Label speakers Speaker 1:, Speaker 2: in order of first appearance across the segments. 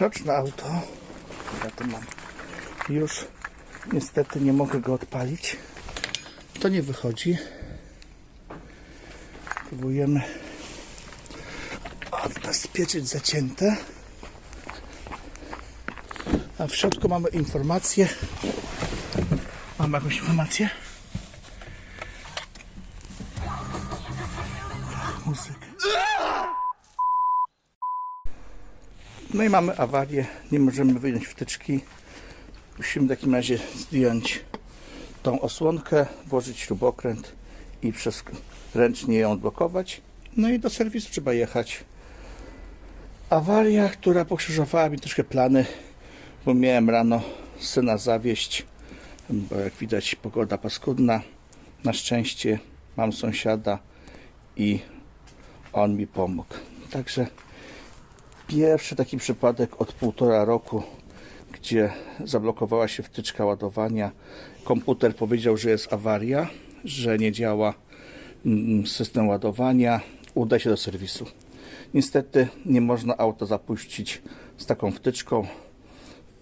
Speaker 1: roczne auto. Ja to mam. Już niestety nie mogę go odpalić. To nie wychodzi. Próbujemy odbezpieczyć zacięte. A w środku mamy informację. Mamy jakąś informację? Muzykę. No i mamy awarię. Nie możemy wyjąć wtyczki. Musimy w takim razie zdjąć tą osłonkę, włożyć śrubokręt i przez ręcznie ją odblokować. No i do serwisu trzeba jechać. Awaria, która pokrzyżowała mi troszkę plany, bo miałem rano syna zawieść, bo jak widać pogoda paskudna. Na szczęście mam sąsiada i on mi pomógł. Także pierwszy taki przypadek od półtora roku, gdzie zablokowała się wtyczka ładowania. Komputer powiedział, że jest awaria, że nie działa mm, system ładowania. Uda się do serwisu. Niestety nie można auta zapuścić z taką wtyczką.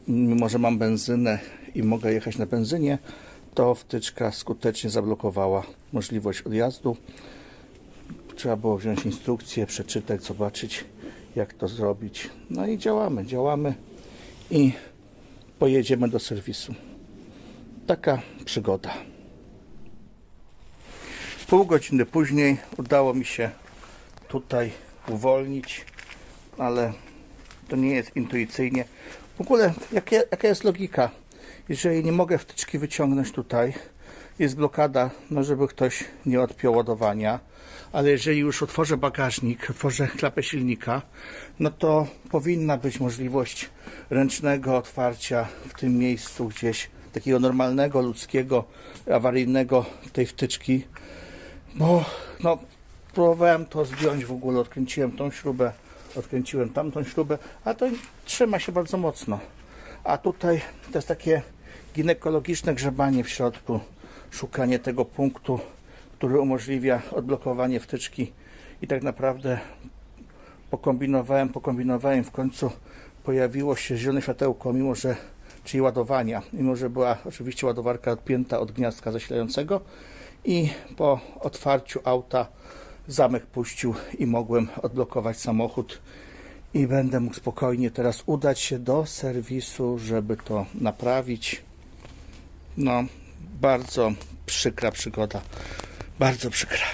Speaker 1: Mimo, że mam benzynę i mogę jechać na benzynie, to wtyczka skutecznie zablokowała możliwość odjazdu. Trzeba było wziąć instrukcję, przeczytać, zobaczyć jak to zrobić. No i działamy, działamy i pojedziemy do serwisu. Taka przygoda. Pół godziny później udało mi się tutaj uwolnić, ale to nie jest intuicyjnie. W ogóle jaka, jaka jest logika? Jeżeli nie mogę wtyczki wyciągnąć tutaj, jest blokada, no żeby ktoś nie odpiął ładowania, ale jeżeli już otworzę bagażnik, otworzę klapę silnika, no to powinna być możliwość ręcznego otwarcia w tym miejscu gdzieś, takiego normalnego, ludzkiego, awaryjnego tej wtyczki, bo no, próbowałem to zdjąć w ogóle, odkręciłem tą śrubę, odkręciłem tamtą śrubę, a to trzyma się bardzo mocno. A tutaj to jest takie ginekologiczne grzebanie w środku, szukanie tego punktu, który umożliwia odblokowanie wtyczki. I tak naprawdę pokombinowałem, pokombinowałem, w końcu pojawiło się zielone światełko, mimo że, czyli ładowania, mimo że była oczywiście ładowarka odpięta od gniazdka zasilającego. I po otwarciu auta zamek puścił i mogłem odblokować samochód. I będę mógł spokojnie teraz udać się do serwisu, żeby to naprawić. No, bardzo przykra przygoda. Bardzo przykra.